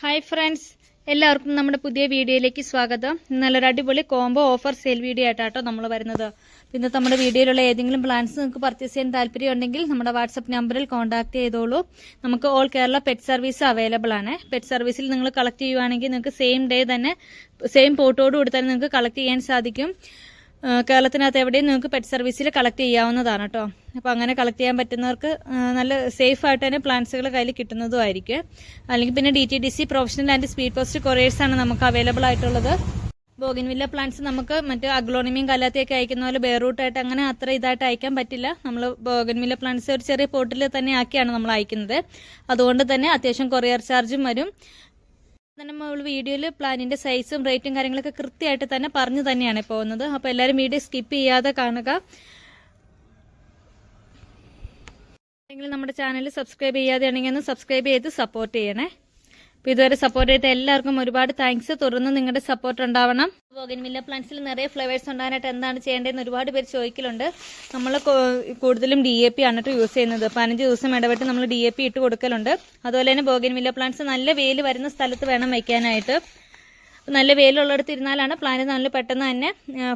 Hi friends എല്ലാവർക്കും നമ്മുടെ പുതിയ വീഡിയോയിലേക്ക് സ്വാഗതം. നല്ലൊരു അടിപൊളി കോംബോ ഓഫർ സെയിൽ വീഡിയോ ആയിട്ടാട്ടോ നമ്മൾ വരുന്നത്. പിന്നെ നമ്മുടെ വീഡിയോയിലുള്ള ഏതെങ്കിലും പ്ലാൻസ് നിങ്ങൾക്ക് പർച്ചേസ് ചെയ്യാൻ താല്പര്യം ഉണ്ടെങ്കിൽ നമ്മുടെ വാട്സപ്പ് നമ്പറിൽ കോൺടാക്ട് ചെയ്തോളൂ. നമുക്ക് all Kerala pet service available ആണ്. പെറ്റ് സർവീസിൽ നിങ്ങൾ കളക്ട് ചെയ്യുവാണെങ്കിൽ നിങ്ങൾക്ക് സെയിം ഡേ തന്നെ സെയിം പോട്ടോട് കൂടി തന്നെ നിങ്ങൾക്ക് കളക്ട് ചെയ്യാൻ സാധിക്കും. കേരളത്തിനകത്ത് എവിടെയും നിങ്ങൾക്ക് പെറ്റ് സർവീസിൽ കളക്ട് ചെയ്യാവുന്നതാണ് കേട്ടോ അപ്പോൾ അങ്ങനെ കളക്ട് ചെയ്യാൻ പറ്റുന്നവർക്ക് നല്ല സേഫ് ആയിട്ട് തന്നെ പ്ലാന്റ്സുകൾ കയ്യിൽ കിട്ടുന്നതും ആയിരിക്കും. അല്ലെങ്കിൽ പിന്നെ D T D C professional and speed post couriers ആണ് നമുക്ക് അവൈലബിൾ ആയിട്ടുള്ളത്. ബോഗിൻവില്ല പ്ലാന്റ്സ് നമുക്ക് മറ്റേ അഗ്ലോണിമിയും കലാത്തിയൊക്കെ അയക്കുന്ന പോലെ ബെയറൂട്ടായിട്ട് അങ്ങനെ അത്ര ഇതായിട്ട് അയക്കാൻ പറ്റില്ല. നമ്മൾ ബോഗിൻവില്ല പ്ലാന്റ്സ് ഒരു ചെറിയ പോട്ടിൽ തന്നെ ആക്കിയാണ് നമ്മൾ അയക്കുന്നത്. അതുകൊണ്ട് തന്നെ അത്യാവശ്യം കൊറിയർ ചാർജും വരും. തന്നെ നമ്മൾ വീഡിയോയിൽ പ്ലാനിന്റെ സൈസും റേറ്റും കാര്യങ്ങളൊക്കെ കൃത്യമായിട്ട് തന്നെ പറഞ്ഞു തന്നെയാണ് പോകുന്നത്. അപ്പോൾ എല്ലാവരും വീഡിയോ സ്കിപ്പ് ചെയ്യാതെ കാണുക. അല്ലെങ്കിൽ നമ്മുടെ ചാനൽ സബ്സ്ക്രൈബ് ചെയ്യാതെ ആണെങ്കിൽ ഒന്ന് സബ്സ്ക്രൈബ് ചെയ്ത് സപ്പോർട്ട് ചെയ്യണേ. ഇതുവരെ സപ്പോർട്ട് ചെയ്ത എല്ലാവർക്കും ഒരുപാട് താങ്ക്സ് തുടർന്ന് നിങ്ങളുടെ സപ്പോർട്ട് ഉണ്ടാവണം. ബോഗൻവില്ല പ്ലാന്റ്സിൽ നിറയെ ഫ്ലവേഴ്സ് ഉണ്ടാകാനായിട്ട് എന്താണ് ചെയ്യേണ്ടതെന്ന് ഒരുപാട് പേര് ചോദിക്കലുണ്ട്. നമ്മൾ കൂടുതലും ഡി എ പി ആണ് കേട്ടോ യൂസ് ചെയ്യുന്നത്. പതിനഞ്ച് ദിവസം ഇടവിട്ട് നമ്മൾ ഡി എ പി ഇട്ട് കൊടുക്കലുണ്ട്. അതുപോലെ തന്നെ ബോഗൻവില്ല പ്ലാന്റ്സ് നല്ല വെയിൽ വരുന്ന സ്ഥലത്ത് വേണം വയ്ക്കാനായിട്ട് നല്ല വെയിലുള്ളിടത്ത് ഇരുന്നാലാണ് പ്ലാന്റ് നല്ല പെട്ടെന്ന് തന്നെ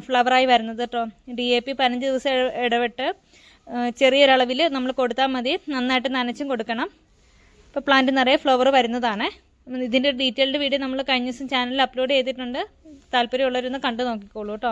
ഫ്ലവറായി വരുന്നത് കേട്ടോ ഡി എ പി പതിനഞ്ച് ദിവസം ഇടപെട്ട് ചെറിയൊരളവിൽ നമ്മൾ കൊടുത്താൽ മതി. നന്നായിട്ട് നനച്ചും കൊടുക്കണം. ഇപ്പോൾ പ്ലാന്റ് നിറയെ ഫ്ലവർ വരുന്നതാണ്. ഉം, ഇതിന്റെ ഡീറ്റെയിൽഡ് വീഡിയോ നമ്മൾ കഴിഞ്ഞ ദിവസം ചാനലിൽ അപ്ലോഡ് ചെയ്തിട്ടുണ്ട്. താല്പര്യമുള്ളവരൊന്ന് കണ്ടു നോക്കിക്കോളൂ കേട്ടോ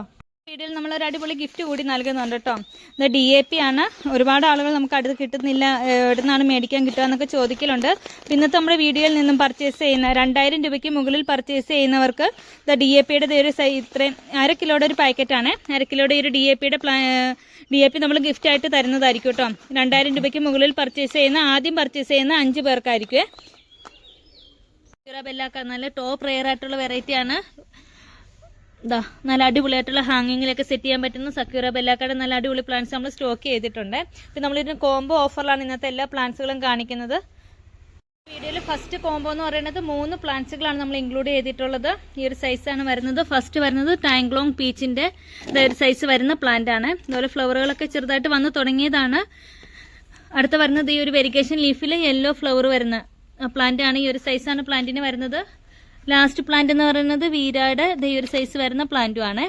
വീഡിയോയിൽ നമ്മൾ ഒരു അടിപൊളി ഗിഫ്റ്റ് കൂടി നൽകുന്നുണ്ട് കേട്ടോ ഇത് ഡി എ പി ആണ്. ഒരുപാട് ആളുകൾ നമുക്ക് അടുത്ത് കിട്ടുന്നില്ല എവിടെ നിന്നാണ് മേടിക്കാൻ കിട്ടുക എന്നൊക്കെ ചോദിക്കലുണ്ട്. ഇന്നത്തെ നമ്മുടെ വീഡിയോയിൽ നിന്നും പർച്ചേസ് ചെയ്യുന്ന രണ്ടായിരം രൂപയ്ക്ക് മുകളിൽ പർച്ചേസ് ചെയ്യുന്നവർക്ക് ഇത് ഡി എ പിയുടെ ഒരു ഇത്രയും അര കിലോയുടെ ഒരു പാക്കറ്റാണ് അര കിലോയുടെ ഒരു ഡി എ പിയുടെ ഡി എ പി നമ്മൾ ഗിഫ്റ്റ് ആയിട്ട് തരുന്നതായിരിക്കും കേട്ടോ രണ്ടായിരം രൂപയ്ക്ക് മുകളിൽ പർച്ചേസ് ചെയ്യുന്ന ആദ്യം പർച്ചേസ് ചെയ്യുന്ന അഞ്ച് പേർക്കായിരിക്കും. ബെല്ലാക്ക നല്ല ടോപ്പ് റെയർ ആയിട്ടുള്ള വെറൈറ്റി ആണ്. ഇതാ നല്ല അടിപൊളിയായിട്ടുള്ള ഹാങ്ങിങ്ങിലൊക്കെ സെറ്റ് ചെയ്യാൻ പറ്റുന്ന സക്യൂറ ബെല്ലാക്കയുടെ നല്ല അടിപൊളി പ്ലാന്റ്സ് നമ്മൾ സ്റ്റോക്ക് ചെയ്തിട്ടുണ്ട്. ഇപ്പം നമ്മളിതിന് കോംബോ ഓഫറിലാണ് ഇന്നത്തെ എല്ലാ പ്ലാന്റ്സുകളും കാണിക്കുന്നത്. വീഡിയോയിൽ ഫസ്റ്റ് കോംബോ എന്ന് പറയുന്നത് മൂന്ന് പ്ലാന്റ്സുകളാണ് നമ്മൾ ഇൻക്ലൂഡ് ചെയ്തിട്ടുള്ളത്. ഈ ഒരു സൈസാണ് വരുന്നത്. ഫസ്റ്റ് വരുന്നത് ടാങ്ക്ലോങ് പീച്ചിന്റെ ഒരു സൈസ് വരുന്ന പ്ലാന്റ് ആണ്. അതുപോലെ ഫ്ലവറുകളൊക്കെ ചെറുതായിട്ട് വന്ന് തുടങ്ങിയതാണ്. അടുത്ത വരുന്നത് ഈ ഒരു വെരിക്കേഷൻ ലീഫിൽ യെല്ലോ ഫ്ലവർ വരുന്ന പ്ലാന്റ് ആണ് ഈ ഒരു സൈസാണ് പ്ലാന്റിന് വരുന്നത്. ലാസ്റ്റ് പ്ലാന്റ് എന്ന് പറയുന്നത് വീരാട്. ദേ ഈ ഒരു സൈസ് വരുന്ന പ്ലാന്റും ആണ്.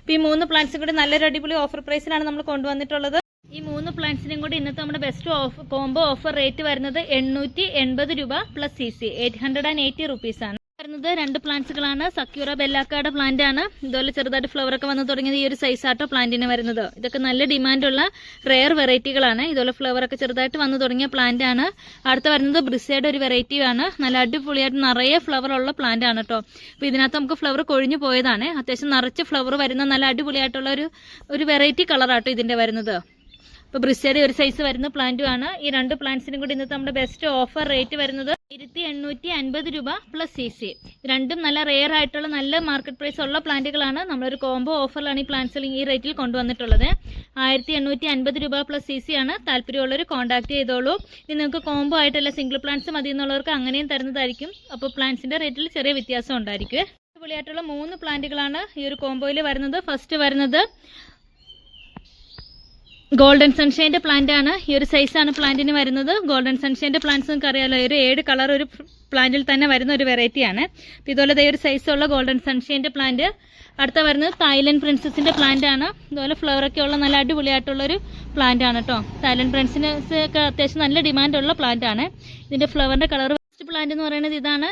അപ്പൊ ഈ മൂന്ന് പ്ലാന്റ്സും കൂടി നല്ലൊരു അടിപൊളി ഓഫർ പ്രൈസിലാണ് നമ്മൾ കൊണ്ടുവന്നിട്ടുള്ളത്. ഈ മൂന്ന് പ്ലാന്റ്സിനും കൂടി ഇന്നത്തെ നമ്മുടെ best of combo offer rate വരുന്നത് എണ്ണൂറ്റി രൂപ പ്ലസ് സി സി എയ്റ്റ് വരുന്നത് രണ്ട് പ്ലാന്റ്സുകളാണ്. സക്യൂറ ബെല്ലാക്കാട് പ്ലാന്റ് ആണ് ഇതുപോലെ ചെറുതായിട്ട് ഫ്ലവർ ഒക്കെ വന്ന് തുടങ്ങിയത് ഈ ഒരു സൈസ് ആട്ടോ പ്ലാന്റിന് വരുന്നത്. ഇതൊക്കെ നല്ല ഡിമാൻഡുള്ള റെയർ വെറൈറ്റികളാണ് ഇതുപോലെ ഫ്ലവർ ഒക്കെ ചെറുതായിട്ട് വന്നു തുടങ്ങിയ പ്ലാന്റ് ആണ് അടുത്ത വരുന്നത് ബ്രിസയുടെ ഒരു വെറൈറ്റി ആണ്. നല്ല അടിപൊളിയായിട്ട് നിറയെ ഫ്ലവർ ഉള്ള പ്ലാന്റ് ആണ് കേട്ടോ അപ്പോൾ ഇതിനകത്ത് നമുക്ക് ഫ്ലവർ കൊഴിഞ്ഞു പോയതാണ്. അത്യാവശ്യം നിറച്ച് ഫ്ലവർ വരുന്ന നല്ല അടിപൊളിയായിട്ടുള്ള ഒരു ഒരു വെറൈറ്റി കളറാട്ടോ ഇതിന്റെ വരുന്നത്. അപ്പോൾ ബ്രിസ്റ്റേഡ് ഒരു സൈസ് വരുന്ന പ്ലാന്റും ആണ്. ഈ രണ്ട് പ്ലാന്റ്സിനും കൂടി ഇന്നത്തെ നമ്മുടെ ബെസ്റ്റ് ഓഫർ റേറ്റ് വരുന്നത് ആയിരത്തി എണ്ണൂറ്റി അൻപത് രൂപ പ്ലസ് സി സി രണ്ടും നല്ല റെയർ ആയിട്ടുള്ള നല്ല മാർക്കറ്റ് പ്രൈസ് ഉള്ള പ്ലാന്റുകളാണ് നമ്മളൊരു കോംബോ ഓഫറിലാണ് ഈ പ്ലാന്റ്സ് ഈ റേറ്റിൽ കൊണ്ടുവന്നിട്ടുള്ളത്. ആയിരത്തി എണ്ണൂറ്റി അൻപത് രൂപ പ്ലസ് സി സി ആണ് താല്പര്യമുള്ളവർ കോൺടാക്ട് ചെയ്തോളൂ. ഇനി നിങ്ങൾക്ക് കോംബോ ആയിട്ടല്ല സിംഗിൾ പ്ലാന്റ്സ് മതി എന്നുള്ളവർക്ക് അങ്ങനെയും തരുന്നതായിരിക്കും. അപ്പോൾ പ്ലാന്റ്സിന്റെ റേറ്റിൽ ചെറിയ വ്യത്യാസം ഉണ്ടായിരിക്കും. അടിപൊളിയായിട്ടുള്ള മൂന്ന് പ്ലാന്റുകളാണ് ഈ ഒരു കോംബോയിൽ വരുന്നത്. ഫസ്റ്റ് വരുന്നത് ഗോൾഡൻ സൺഷൈന്റെ പ്ലാന്റ് ആണ് ഈ ഒരു സൈസാണ് പ്ലാന്റിന് വരുന്നത്. ഗോൾഡൻ സൺഷൈന്റെ പ്ലാന്റ്സ് നിങ്ങൾക്ക് അറിയാലോ ഒരു ഏഴ് കളർ ഒരു പ്ലാന്റിൽ തന്നെ വരുന്ന ഒരു വെറൈറ്റിയാണ്. അപ്പോൾ ഇതുപോലെ ഇതേ ഒരു സൈസുള്ള ഗോൾഡൻ സൺഷൈന്റെ പ്ലാന്റ്. അടുത്ത വരുന്നത് തായ്ലൻഡ് പ്രിൻസസിന്റെ പ്ലാന്റ് ആണ് ഇതുപോലെ ഫ്ലവറൊക്കെ ഉള്ള നല്ല അടിപൊളിയായിട്ടുള്ള ഒരു പ്ലാന്റ് ആണ് കേട്ടോ. തായ്ലൻഡ് പ്രിൻസസ് ഒക്കെ അത്യാവശ്യം നല്ല ഡിമാൻഡ് ഉള്ള പ്ലാന്റ് ആണ് ഇതിന്റെ ഫ്ലവറിന്റെ കളർ ഫസ്റ്റ് പ്ലാന്റ് എന്ന് പറയുന്നത് ഇതാണ്.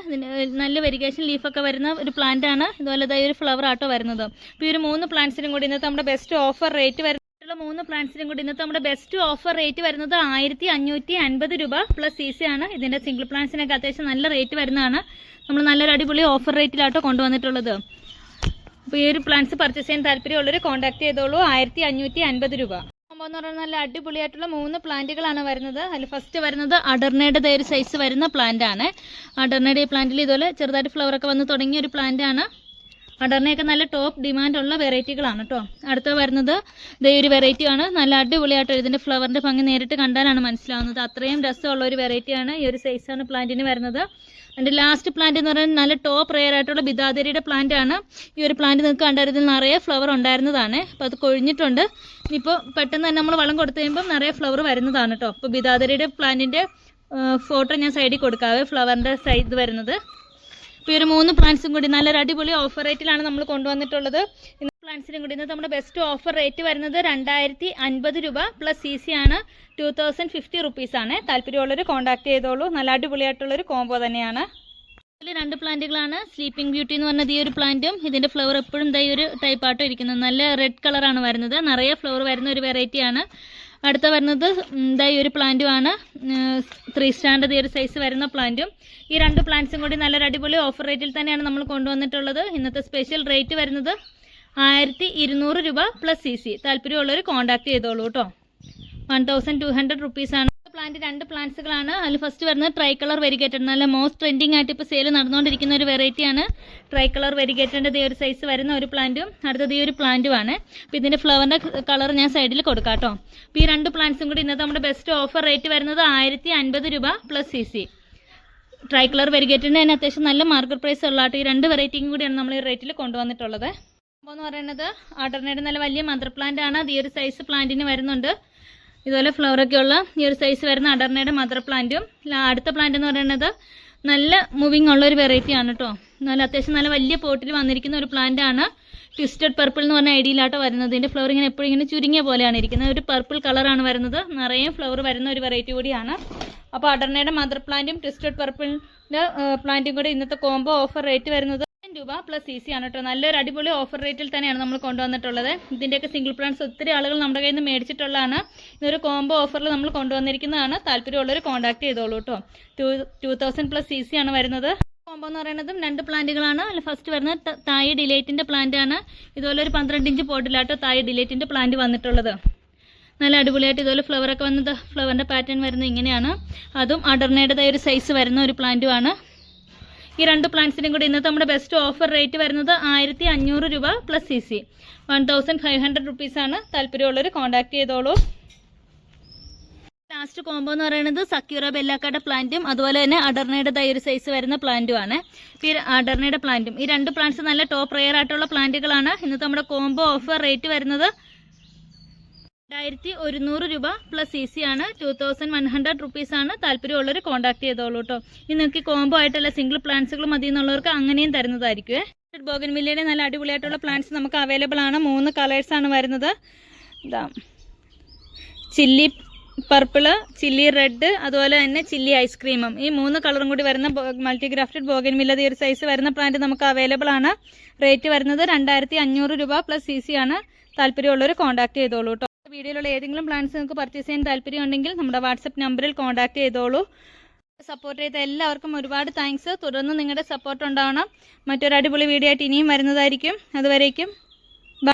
നല്ല വെരിഗേഷൻ ലീഫൊക്കെ വരുന്ന ഒരു പ്ലാന്റ് ആണ് ഇതുപോലെ ഇതായി ഒരു ഫ്ലവർ ആട്ടോ വരുന്നത്. അപ്പോൾ ഈ ഒരു മൂന്ന് പ്ലാന്റ്സിനും കൂടി ഇന്നത്തെ നമ്മുടെ ബെസ്റ്റ് ഓഫർ റേറ്റ് വരുന്നത് മൂന്ന് പ്ലാന്റ്സിനും കൂടി ഇന്നത്തെ നമ്മുടെ ബെസ്റ്റ് ഓഫർ റേറ്റ് വരുന്നത് ആയിരത്തി അഞ്ഞൂറ്റി അൻപത് രൂപ പ്ലസ് സി സി ആണ്. ഇതിന്റെ സിംഗിൾ പ്ലാന്റ്സിനൊക്കെ അത്യാവശ്യം നല്ല റേറ്റ് വരുന്നതാണ്. നമ്മൾ നല്ലൊരു അടിപൊളി ഓഫർ റേറ്റിലാട്ടോ കൊണ്ടുവന്നിട്ടുള്ളത്. അപ്പോൾ ഈ ഒരു പ്ലാന്റ്സ് പർച്ചേസ് ചെയ്യാൻ താല്പര്യമുള്ളവർ കോൺടാക്ട് ചെയ്തോളൂ. ആയിരത്തി അഞ്ഞൂറ്റി അൻപത് രൂപ എന്ന് പറഞ്ഞാൽ നല്ല അടിപൊളിയായിട്ടുള്ള മൂന്ന് പ്ലാന്റുകളാണ് വരുന്നത്. അതിൽ ഫസ്റ്റ് വരുന്നത് അഡർനയുടെ ഒരു സൈസ് വരുന്ന പ്ലാന്റ് ആണ്. അഡർനയുടെ ഈ പ്ലാന്റിൽ ഇതുപോലെ ചെറുതായിട്ട് ഫ്ലവർ ഒക്കെ വന്ന് തുടങ്ങിയ ഒരു പ്ലാന്റ് ആണ്. അടർണയൊക്കെ നല്ല ടോപ്പ് ഡിമാൻഡ് ഉള്ള വെറൈറ്റികളാണ് കേട്ടോ അടുത്ത വരുന്നത് ഇതേ ഒരു വെറൈറ്റി ആണ്. നല്ല അടിപൊളിയായിട്ട് ഇതിന്റെ ഫ്ലവറിന്റെ ഭംഗി നേരിട്ട് കണ്ടാലാണ് മനസ്സിലാവുന്നത്. അത്രയും രസമുള്ള ഒരു വെറൈറ്റിയാണ് ഈ ഒരു സൈസാണ് പ്ലാന്റിന് വരുന്നത്. അതിന്റെ ലാസ്റ്റ് പ്ലാന്റ് എന്ന് പറയുന്നത് നല്ല ടോപ്പ് റെയർ ആയിട്ടുള്ള ബിദാദരിയുടെ പ്ലാന്റ് ആണ്. ഈ ഒരു പ്ലാന്റ് നിങ്ങൾക്ക് കണ്ടായിരുന്നതിൽ നിറയെ ഫ്ലവർ ഉണ്ടായിരുന്നതാണ്. അപ്പോൾ അത് കൊഴിഞ്ഞിട്ടുണ്ട്. ഇപ്പോൾ പെട്ടെന്ന് തന്നെ നമ്മൾ വളം കൊടുത്തു കഴിയുമ്പോൾ നിറയെ ഫ്ലവർ വരുന്നതാണ് കേട്ടോ അപ്പോൾ ബിദാദരിയുടെ പ്ലാന്റിന്റെ ഫോട്ടോ ഞാൻ സൈഡിൽ കൊടുക്കാവേ. ഫ്ലവറിന്റെ സൈഡ് വരുന്നത്. ഇപ്പോൾ ഈ ഒരു മൂന്ന് പ്ലാന്റ്സും കൂടി നല്ലൊരു അടിപൊളി ഓഫർ റേറ്റിലാണ് നമ്മൾ കൊണ്ടുവന്നിട്ടുള്ളത്. ഇന്ന് പ്ലാന്റ്സിനും കൂടി ഇന്നത്തെ നമ്മുടെ ബെസ്റ്റ് ഓഫർ റേറ്റ് വരുന്നത് രണ്ടായിരത്തി അൻപത് രൂപ പ്ലസ് സി സി ആണ്. ടു തൗസൻഡ് ഫിഫ്റ്റി റുപ്പീസ് ആണ്. താല്പര്യമുള്ളവർ കോൺടാക്ട് ചെയ്തോളൂ. നല്ല അടിപൊളിയായിട്ടുള്ളൊരു കോംബോ തന്നെയാണ്. ഇതിൽ രണ്ട് പ്ലാന്റുകളാണ് സ്ലീപ്പിംഗ് ബ്യൂട്ടി എന്ന് പറഞ്ഞത് ഈ ഒരു പ്ലാന്റും ഇതിന്റെ ഫ്ലവർ എപ്പോഴും ദൈ ഒരു ടൈപ്പ് ആട്ടോ ഇരിക്കുന്നത്. നല്ല റെഡ് കളറാണ് വരുന്നത്. നിറയെ ഫ്ലവർ വരുന്ന ഒരു വെറൈറ്റിയാണ് അടുത്ത വരുന്നത് ഈ ഒരു പ്ലാന്റുമാണ് ത്രീ സ്റ്റാൻഡേർഡ് ഈ ഒരു സൈസ് വരുന്ന പ്ലാന്റും. ഈ രണ്ട് പ്ലാന്റ്സും കൂടി നല്ലൊരു അടിപൊളി ഓഫർ റേറ്റിൽ തന്നെയാണ് നമ്മൾ കൊണ്ടുവന്നിട്ടുള്ളത്. ഇന്നത്തെ സ്പെഷ്യൽ റേറ്റ് വരുന്നത് ആയിരത്തി ഇരുന്നൂറ് രൂപ പ്ലസ് സി സി. താല്പര്യമുള്ളവർ കോൺടാക്ട് ചെയ്തോളൂ കേട്ടോ. വൺ തൗസൻഡ് ടു ഹൺഡ്രഡ് റുപ്പീസാണ് പ്ലാന്റ് രണ്ട് പ്ലാന്റ്സുകളാണ് അതിൽ ഫസ്റ്റ് വരുന്നത് ട്രൈ കളർ വെരിഗേറ്റഡ് നല്ല മോസ്റ്റ് ട്രെൻഡിങ് ആയിട്ട് ഇപ്പോൾ സെയിൽ നടന്നുകൊണ്ടിരിക്കുന്ന ഒരു വെറൈറ്റിയാണ് ട്രൈ കളർ വെരിഗേറ്റഡിന്റെ ഈ ഒരു സൈസ് വരുന്ന ഒരു പ്ലാന്റും അടുത്തത് ഈ ഒരു പ്ലാന്റുമാണ് അപ്പോൾ ഇതിന്റെ ഫ്ലവറിന്റെ കളർ ഞാൻ സൈഡിൽ കൊടുക്കാം കേട്ടോ. അപ്പോൾ ഈ രണ്ട് പ്ലാന്റ്സും കൂടി ഇന്നത്തെ നമ്മുടെ ബെസ്റ്റ് ഓഫർ റേറ്റ് വരുന്നത് ആയിരത്തി അൻപത് രൂപ plus C C tri colour വെരിഗേറ്റിന് തന്നെ അത്യാവശ്യം നല്ല മാർക്കറ്റ് പ്രൈസ് ഉള്ളതായിട്ട് ഈ രണ്ട് വെറൈറ്റിയും കൂടിയാണ് നമ്മൾ ഈ റേറ്റിൽ കൊണ്ടുവന്നിട്ടുള്ളത്. അപ്പോൾ എന്ന് പറയുന്നത് ആർഡറിനയുടെ നല്ല വലിയ മദർ പ്ലാന്റ് ആണ്. അത് ഈ ഒരു സൈസ് പ്ലാന്റിന് വരുന്നുണ്ട്. ഇതുപോലെ ഫ്ലവറൊക്കെ ഉള്ള ഈ ഒരു സൈസ് വരുന്ന അടർണയുടെ മദർ പ്ലാന്റും അടുത്ത പ്ലാന്റ് എന്ന് പറയുന്നത് നല്ല മൂവിങ് ഉള്ള ഒരു വെറൈറ്റി ആണ് കേട്ടോ നല്ല അത്യാവശ്യം നല്ല വലിയ പോട്ടിൽ വന്നിരിക്കുന്ന ഒരു പ്ലാന്റ് ആണ് ട്വിസ്റ്റഡ് പർപ്പിൾ എന്ന് പറഞ്ഞ ഐഡിയയിലാട്ടോ വരുന്നത്. ഇതിന്റെ ഫ്ലവർ ഇങ്ങനെ എപ്പോഴും ഇങ്ങനെ ചുരുങ്ങിയ പോലെയാണ് ഇരിക്കുന്നത്. ഒരു പർപ്പിൾ കളറാണ് വരുന്നത്. നിറയെ ഫ്ലവർ വരുന്ന ഒരു വെറൈറ്റി കൂടിയാണ്. അപ്പോൾ അടർണയുടെ മദർ പ്ലാന്റും ട്വിസ്റ്റഡ് പർപ്പിളിന്റെ പ്ലാന്റും കൂടി ഇന്നത്തെ കോംബോ ഓഫർ റേറ്റ് വരുന്നത് രൂപ പ്ലസ് ഈസി ആണ് കേട്ടോ നല്ലൊരു അടിപൊളി ഓഫർ റേറ്റിൽ തന്നെയാണ് നമ്മൾ കൊണ്ടുവന്നിട്ടുള്ളത്. ഇതിന്റെയൊക്കെ സിംഗിൾ പ്ലാൻസ് ഒത്തിരി ആളുകൾ നമ്മുടെ കയ്യിൽ നിന്ന് മേടിച്ചിട്ടുള്ളതാണ് ഇതൊരു കോംബോ ഓഫറിൽ നമ്മൾ കൊണ്ടുവന്നിരിക്കുന്നതാണ്. താല്പര്യമുള്ളവർ കോൺടാക്ട് ചെയ്തോളൂ കേട്ടോ two thousand plus C C ആണ് വരുന്നത്. കോംബോ എന്ന് പറയുന്നതും രണ്ട് പ്ലാന്റുകളാണ് അതിൽ ഫസ്റ്റ് വരുന്നത് തായി തായ് ഡിലേറ്റിന്റെ പ്ലാന്റ് ആണ്. ഇതുപോലെ ഒരു പന്ത്രണ്ട് ഇഞ്ച് പോട്ടിലാട്ടോ തായ് ഡിലേറ്റിന്റെ പ്ലാന്റ് വന്നിട്ടുള്ളത്. നല്ല അടിപൊളിയായിട്ട് ഇതുപോലെ ഫ്ലവറൊക്കെ വന്നത് ഫ്ലവറിന്റെ പാറ്റേൺ വരുന്നത് ഇങ്ങനെയാണ്. അതും അടർണയുടേതായ ഒരു സൈസ് വരുന്ന ഒരു പ്ലാന്റുമാണ് ഈ രണ്ട് പ്ലാൻസിനും കൂടി ഇന്നത്തെ നമ്മുടെ ബെസ്റ്റ് ഓഫർ റേറ്റ് വരുന്നത് ആയിരത്തി അഞ്ഞൂറ് രൂപ plus C C one thousand five hundred റുപ്പീസാണ് താല്പര്യമുള്ളവർ കോൺടാക്ട് ചെയ്തോളൂ. ലാസ്റ്റ് കോംബോ എന്ന് പറയുന്നത് സക്യൂറ ബെല്ലാക്കാട്ട പ്ലാന്റും അതുപോലെ തന്നെ അഡർണയുടെ ഒരു സൈസ് വരുന്ന പ്ലാന്റും ആണ്. അഡർണയുടെ പ്ലാന്റും ഈ രണ്ട് പ്ലാന്റ്സ് നല്ല ടോപ്പ് റെയർ ആയിട്ടുള്ള പ്ലാന്റുകളാണ് ഇന്നത്തെ നമ്മുടെ കോംബോ ഓഫർ റേറ്റ് വരുന്നത് രണ്ടായിരത്തി ഒരുന്നൂറ് രൂപ പ്ലസ് ഇ സി ആണ്. Two thousand one hundred rupees ആണ് താല്പര്യമുള്ളവർ കോൺടാക്ട് ചെയ്തോളൂ കേട്ടോ ഇനി നിങ്ങൾക്ക് കോംബോ ആയിട്ടുള്ള സിംഗിൾ പ്ലാന്റ്സുകൾ മതി എന്നുള്ളവർക്ക് അങ്ങനെയും തരുന്നതായിരിക്കുമേ ബോഗൻ മില്ലിയുടെ നല്ല അടിപൊളിയായിട്ടുള്ള പ്ലാന്റ്സ് നമുക്ക് അവൈലബിൾ ആണ്. മൂന്ന് കളേഴ്സ് ആണ് വരുന്നത്. ഇതാ. ചില്ലി പർപ്പിൾ ചില്ലി റെഡ് അതുപോലെ തന്നെ ചില്ലി ഐസ്ക്രീമും ഈ മൂന്ന് കളറും കൂടി വരുന്ന മൾട്ടി ഗ്രാഫ്റ്റഡ് ബോഗൻ മില്ല ഈ ഒരു സൈസ് വരുന്ന പ്ലാന്റ് നമുക്ക് അവൈലബിൾ ആണ്. റേറ്റ് വരുന്നത് രണ്ടായിരത്തി അഞ്ഞൂറ് രൂപ പ്ലസ് സി സി ആണ്. താല്പര്യമുള്ളവർ കോൺടാക്ട് ചെയ്തോളൂ വീഡിയോയിലുള്ള ഏതെങ്കിലും പ്ലാൻസ് നിങ്ങൾക്ക് പർച്ചേസ് ചെയ്യാൻ താല്പര്യം ഉണ്ടെങ്കിൽ നമ്മുടെ വാട്സപ്പ് നമ്പറിൽ കോൺടാക്ട് ചെയ്തോളൂ. സപ്പോർട്ട് ചെയ്ത എല്ലാവർക്കും ഒരുപാട് താങ്ക്സ് തുടർന്ന് നിങ്ങളുടെ സപ്പോർട്ട് ഉണ്ടാവണം. മറ്റൊരു അടിപൊളി വീഡിയോ ആയിട്ട് ഇനിയും വരുന്നതായിരിക്കും. അതുവരേക്കും